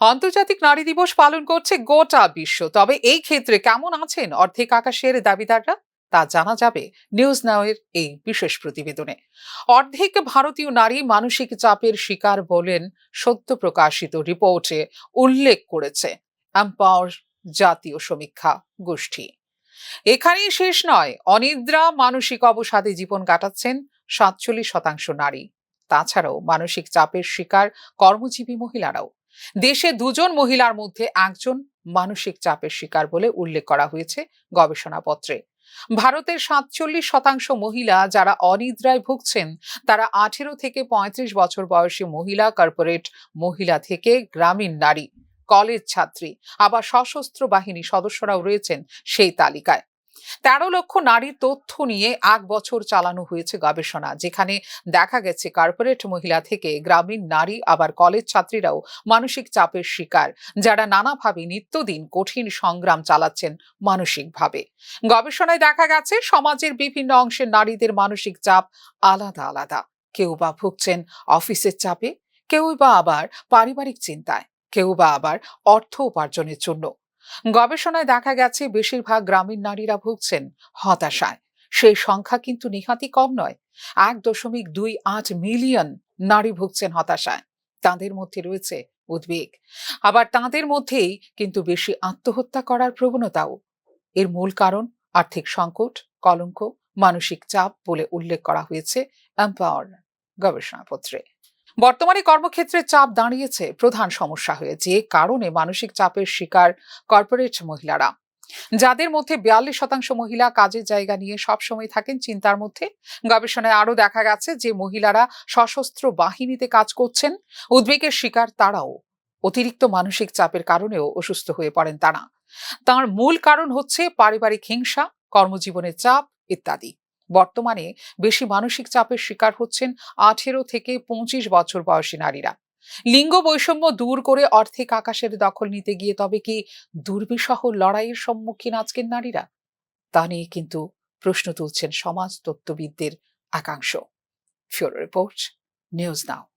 আন্তর্জাতিক নারী দিবস পালন করছে গোটা বিশ্ব। তবে এই ক্ষেত্রে কেমন আছেন অর্ধেক আকাশের দাবিদাররা? তা জানা যাবে নিউজ নাওয়ের এই বিশেষ প্রতিবেদনে। অর্ধেক ভারতীয় নারী মানসিক চাপের শিকার বলেন সত্য প্রকাশিত রিপোর্টে উল্লেখ করেছে এম্পাওয়ার জাতীয় সমীক্ষা গোষ্ঠী। এখানেই শেষ নয়, অনিদ্রা, মানসিক অবসাদে জীবন কাটাচ্ছেন সাতচল্লিশ শতাংশ নারী। তাছাড়াও মানসিক চাপের শিকার কর্মজীবী মহিলারাও। দেশে দুজন মহিলার মধ্যে একজন মানসিক চাপের শিকার বলে উল্লেখ করা হয়েছে গবেষণাপত্রে ভারতের সাতচল্লিশ শতাংশ মহিলা যারা অনিদ্রায় ভুগছেন, তারা আঠেরো থেকে পঁয়ত্রিশ বছর বয়সী মহিলা, কর্পোরেট মহিলা থেকে গ্রামীণ নারী, কলেজ ছাত্রী, আবার সশস্ত্র বাহিনী সদস্যরাও রয়েছেন সেই তালিকায়। তেরো লক্ষ নারীর তথ্য নিয়ে এক বছর চালানো হয়েছে গবেষণা, যেখানে দেখা গেছে কর্পোরেট মহিলা থেকে গ্রামীণ নারী, আবার কলেজ ছাত্রীরাও মানসিক চাপের শিকার, যারা নানাভাবে নিত্যদিন কঠিন সংগ্রাম চালাচ্ছেন মানসিকভাবে। গবেষণায় দেখা গেছে, সমাজের বিভিন্ন অংশের নারীদের মানসিক চাপ আলাদা আলাদা। কেউ বা ভুগছেন অফিসের চাপে, কেউ বা আবার পারিবারিক চিন্তায়, কেউ বা আবার অর্থ উপার্জনের জন্য। গবেষণায় দেখা গেছে বেশিরভাগ গ্রামীণ নারীরা ভুগছেন হতাশায়। সেই সংখ্যা কিন্তু নিহাতি কম নয়। এক দশমিক দুই আট মিলিয়ন নারী ভুগছেন হতাশায়। তাদের মধ্যে রয়েছে উদ্বেগ। আবার তাদের মধ্যেই কিন্তু বেশি আত্মহত্যা করার প্রবণতাও। এর মূল কারণ আর্থিক সংকট, কলঙ্ক, মানসিক চাপ বলে উল্লেখ করা হয়েছে এম্পাওয়ার গবেষণাপত্রে। বর্তমানে কর্মক্ষেত্রে চাপ দাঁড়িয়েছে। প্রধান সমস্যা হয়ে যে কারণে মানসিক চাপের শিকার কর্পোরেট মহিলারা। যাদের মধ্যে বিয়াল্লিশ শতাংশ মহিলা কাজের জায়গা নিয়ে সবসময় থাকেন, চিন্তার মধ্যে। গবেষণায় আরও দেখা গেছে যে মহিলারা সশস্ত্র বাহিনীতে কাজ করছেন। উদ্বেগের শিকার তারাও। অতিরিক্ত মানসিক চাপের কারণেও অসুস্থ হয়ে পড়েন তারা। তার মূল কারণ হচ্ছে পারিবারিক হিংসা, কর্মজীবনের চাপ ইত্যাদি। বর্তমানে বেশি মানসিক চাপের শিকার হচ্ছেন আঠেরো থেকে পঁচিশ বছর বয়সী নারীরা। লিঙ্গ বৈষম্য দূর করে অর্থিক আকাশের দখল নিতে গিয়ে তবে কি দুর্বিষহ লড়াইয়ের সম্মুখীন আজকের নারীরা? তা নিয়ে কিন্তু প্রশ্ন তুলছেন সমাজ তত্ত্ববিদদের একাংশ। ফিওর রিপোর্ট, নিউজ নাও।